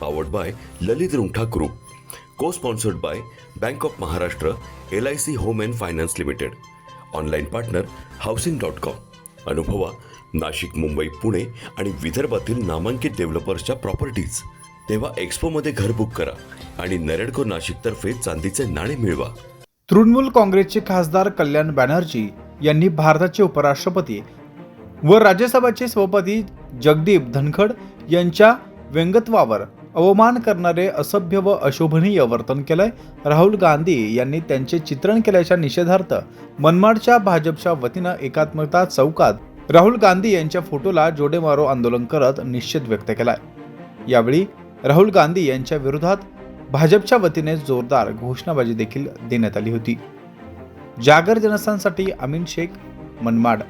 powered by Lalit Rungtha group co sponsored by bank of Maharashtra L I C home and finance limited online partner housing dot com अनुभवा नाशिक मुंबई पुणे आणि विदर्भातील नामांकित डेव्हलपर्सच्या properties तेव्हा एक्सपोमध्ये घर book करा आणि नरेडको नाशिकतर्फे चांदीचे नाणे मिळवा. तृणमूल काँग्रेसचे खासदार कल्याण बॅनर्जी यांनी भारताचे उपराष्ट्रपती व राज्यसभेचे सभापती जगदीप धनखड यांच्या व्यंगत्वावर अवमान करणारे असभ्य व अशोभनीय वर्तन केलंय. राहुल गांधी यांनी त्यांचे चित्रण केल्याच्या निषेधार्थ मनमाडच्या भाजपच्या वतीनं एकात्मता चौकात राहुल गांधी यांच्या फोटोला जोडे मारो आंदोलन करत निषेध व्यक्त केलाय. यावेळी राहुल गांधी यांच्या विरोधात भाजपच्या वतीने जोरदार घोषणाबाजी देखील देण्यात आली होती. जागर जनस्थानसाठी अमीन शेख मनमाड.